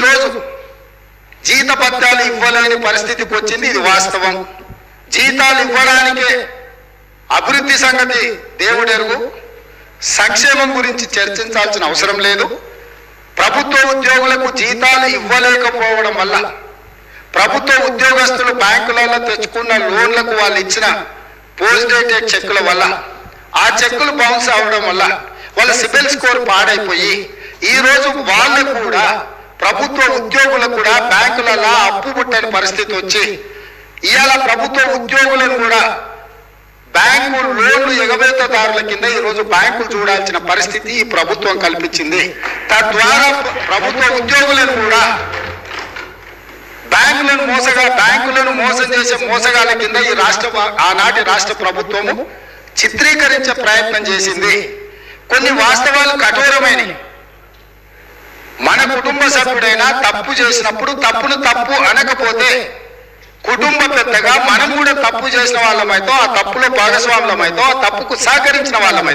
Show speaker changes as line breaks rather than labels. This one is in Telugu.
ఈరోజు జీత పత్రాలు ఇవ్వలేని పరిస్థితికి వచ్చింది. ఇది వాస్తవం. జీతాలు ఇవ్వడానికే అభివృద్ధి సంగతి దేవుడెరుగు సంక్షేమం గురించి చర్చించాల్సిన అవసరం లేదు. ప్రభుత్వ ఉద్యోగులకు జీతాలు ఇవ్వలేకపోవడం వల్ల ప్రభుత్వ ఉద్యోగస్తులు బ్యాంకులలో తెచ్చుకున్న లోన్లకు వాళ్ళు ఇచ్చిన పోస్టేటెడ్ చెక్కుల వల్ల ఆ చెక్కులు బౌన్స్ అవ్వడం వల్ల వాళ్ళ సిబిల్ స్కోర్ పాడైపోయి ఈరోజు వాళ్ళు కూడా ప్రభుత్వ ఉద్యోగులు కూడా బ్యాంకులలో అప్పు పుట్టని పరిస్థితి వచ్చి ఇవాళ ప్రభుత్వ ఉద్యోగులను కూడా బ్యాంకు లోన్లు ఎగవేతదారుల కింద ఈ రోజు బ్యాంకులు చూడాల్సిన పరిస్థితి ఈ ప్రభుత్వం కల్పించింది. తద్వారా ప్రభుత్వ ఉద్యోగులను కూడా బ్యాంకులను మోసగా బ్యాంకులను మోసం చేసే మోసగాల కింద ఈ రాష్ట్ర ఆనాటి రాష్ట్ర ప్రభుత్వము చిత్రీకరించే ప్రయత్నం చేసింది. కొన్ని వాస్తవాలు కఠోరమైనవి. మన కుటుంబ సభ్యుడైనా తప్పు చేసినప్పుడు తప్పును తప్పు అనకపోతే కుటుంబ పెద్దగా మనం కూడా తప్పు చేసిన వాళ్ళమైతో ఆ తప్పులో భాగస్వాములమైతో ఆ తప్పుకు సహకరించిన వాళ్ళమైతో